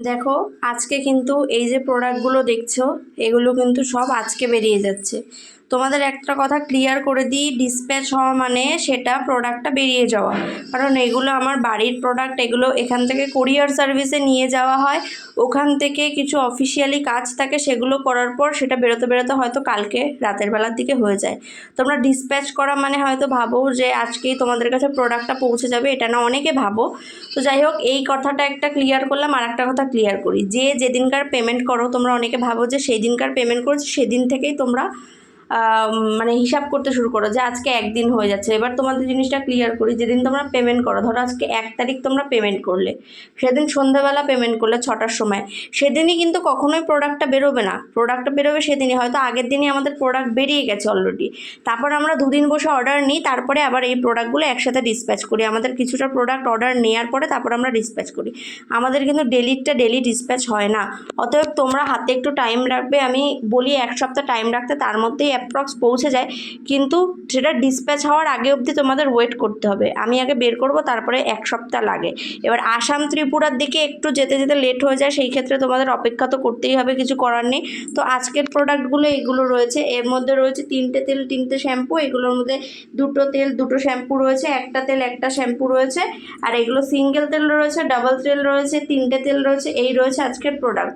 দেখো আজকে কিন্তু এই যে প্রোডাক্টগুলো দেখছ এগুলো কিন্তু সব আজকে বেরিয়ে যাচ্ছে। তোমাদের একটা কথা ক্লিয়ার করে দিই ডিসপ্যাচ হওয়া মানে সেটা প্রোডাক্টটা বেরিয়ে যাওয়া। কারণ এগুলো আমার বাড়ির প্রোডাক্ট এগুলো এখান থেকে কোরিয়ার সার্ভিসে নিয়ে যাওয়া হয়। ওখান থেকে কিছু অফিসিয়ালি কাজ থাকে, সেগুলো করার পর সেটা বেরোতে বেরোতে হয়তো কালকে রাতের বেলার দিকে হয়ে যায়। তোমরা ডিসপ্যাচ করা মানে হয়তো ভাবো যে আজকেই তোমাদের কাছে প্রোডাক্টটা পৌঁছে যাবে, এটা না অনেকে ভাবো। তো যাই হোক, এই কথাটা একটা ক্লিয়ার করলাম, আর একটা কথা ক্লিয়ার করি। যে যেদিনকার পেমেন্ট করো, তোমরা অনেকে ভাবো যে সেই দিনকার পেমেন্ট করেছ, সেদিন থেকেই তোমরা মানে হিসাব করতে শুরু করো যে আজকে একদিন হয়ে যাচ্ছে। এবার তোমাদের জিনিসটা ক্লিয়ার করি, যেদিন তোমরা পেমেন্ট করো, ধরো আজকে এক তারিখ তোমরা পেমেন্ট করলে, সেদিন সন্ধ্যাবেলা পেমেন্ট করলে ছটার সময়। সেদিনই কিন্তু কখনোই প্রোডাক্টটা বেরোবে না। প্রোডাক্টটা বেরোবে সেদিনই, হয়তো আগের দিনই আমাদের প্রোডাক্ট বেরিয়ে গেছে অলরেডি তারপর আমরা দুদিন বসে অর্ডার নিই, তারপরে আবার এই প্রোডাক্টগুলো একসাথে ডিসপ্যাচ করি। আমাদের কিছুটা প্রোডাক্ট অর্ডার নেওয়ার পরে তারপর আমরা ডিসপ্যাচ করি। আমাদের কিন্তু ডেলিটা ডেলি ডিসপ্যাচ হয় না। অতএব তোমরা হাতে একটু টাইম রাখবে, আমি বলি এক সপ্তাহ টাইম রাখতে, তার মধ্যেই অ্যাপ্রক্স পৌঁছে যায়, কিন্তু সেটা ডিসপ্যাচ হওয়ার আগে অবধি তোমাদের ওয়েট করতে হবে। আমি আগে বের করব, তারপরে এক সপ্তাহ লাগে। এবার আসাম ত্রিপুরার দিকে একটু যেতে যেতে লেট হয়ে যায়, সেই ক্ষেত্রে তোমাদের অপেক্ষা তো করতেই হবে, কিছু করার নেই। তো আজকের প্রোডাক্টগুলো এগুলো রয়েছে। এর মধ্যে রয়েছে তিনটে তেল, তিনটে শ্যাম্পু এগুলোর মধ্যে দুটো তেল, দুটো শ্যাম্পু রয়েছে, একটা তেল, একটা শ্যাম্পু রয়েছে, আর এগুলো সিঙ্গেল তেল রয়েছে ডাবল তেল রয়েছে, তিনটে তেল রয়েছে, এই রয়েছে আজকের প্রোডাক্ট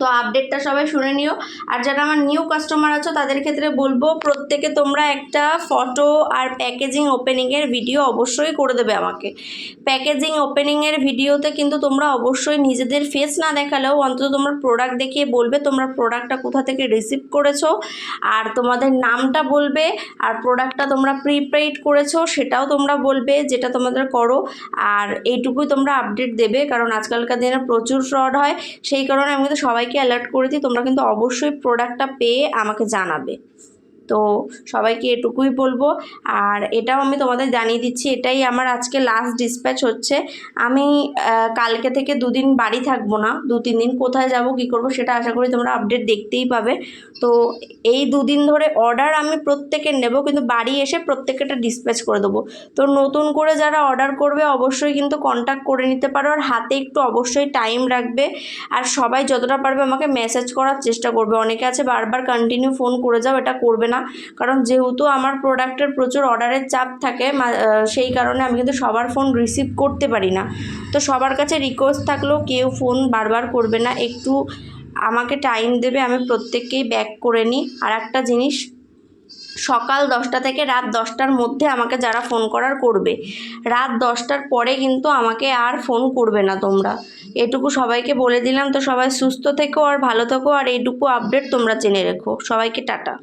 তো আপডেটটা সবাই শুনে নিও। আর যারা আমার নিউ কাস্টমার আছো, তাদের ক্ষেত্রে বলব, প্রত্যেকে তোমরা একটা ফটো আর প্যাকেজিং ওপেনিংয়ের ভিডিও অবশ্যই করে দেবে আমাকে। প্যাকেজিং ওপেনিংয়ের ভিডিওতে কিন্তু তোমরা অবশ্যই নিজেদের ফেস না দেখালেও অন্তত তোমরা প্রোডাক্ট দেখিয়ে বলবে, তোমরা প্রোডাক্টটা কোথা থেকে রিসিভ করেছ, আর তোমাদের নামটা বলবে, আর প্রোডাক্টটা তোমরা প্রিপেইড করেছ, সেটাও তোমরা বলবে, যেটা তোমাদের করো, আর এইটুকুই তোমরা আপডেট দেবে, কারণ আজকালকার দিনে প্রচুর ফ্রড হয়। সেই কারণে আমি কিন্তু সবাইকে অ্যালার্ট করে দিই তোমরা কিন্তু অবশ্যই প্রোডাক্টটা পেয়ে আমাকে জানাবে। তো সবাইকে এটুকুই বলব। আর এটাও আমি তোমাদের জানিয়ে দিচ্ছি, এটাই আমার আজকে লাস্ট ডিসপ্যাচ হচ্ছে। আমি কালকে থেকে দুদিন বাড়ি থাকব না দু তিন দিন কোথায় যাব, কী করব সেটা আশা করি তোমরা আপডেট দেখতেই পাবে। তো এই দুদিন ধরে অর্ডার আমি প্রত্যেকের নেব, কিন্তু বাড়ি এসে প্রত্যেকেটা ডিসপ্যাচ করে দেবো। তো নতুন করে যারা অর্ডার করবে, অবশ্যই কিন্তু কন্ট্যাক্ট করে নিতে পারো। আর হাতে একটু অবশ্যই টাইম রাখবে। আর সবাই যতটা পারবে আমাকে মেসেজ করার চেষ্টা করবে। অনেকে আছে বারবার কন্টিনিউ ফোন করে যাও, এটা করবে না। কারণ যেহেতু আমার প্রোডাক্টের প্রচুর অর্ডারের চাপ থাকে সেই কারণে আমি কিন্তু সবার ফোন রিসিভ করতে পারি না। তো সবার কাছে রিকোয়েস্ট থাকলেও কেউ ফোন বারবার করবে না। একটু আমাকে টাইম দেবে, আমি প্রত্যেককেই ব্যাক করে নিই। আর একটা জিনিস, সকাল দশটা থেকে রাত দশটার মধ্যে আমাকে যারা ফোন করার করবে, রাত দশটার পরে কিন্তু আমাকে আর ফোন করবে না তোমরা। এটুকু সবাইকে বলে দিলাম। তো সবাই সুস্থ থেকো আর ভালো থেকো। আর এইটুকু আপডেট তোমরা জেনে রেখো। সবাইকে টাটা।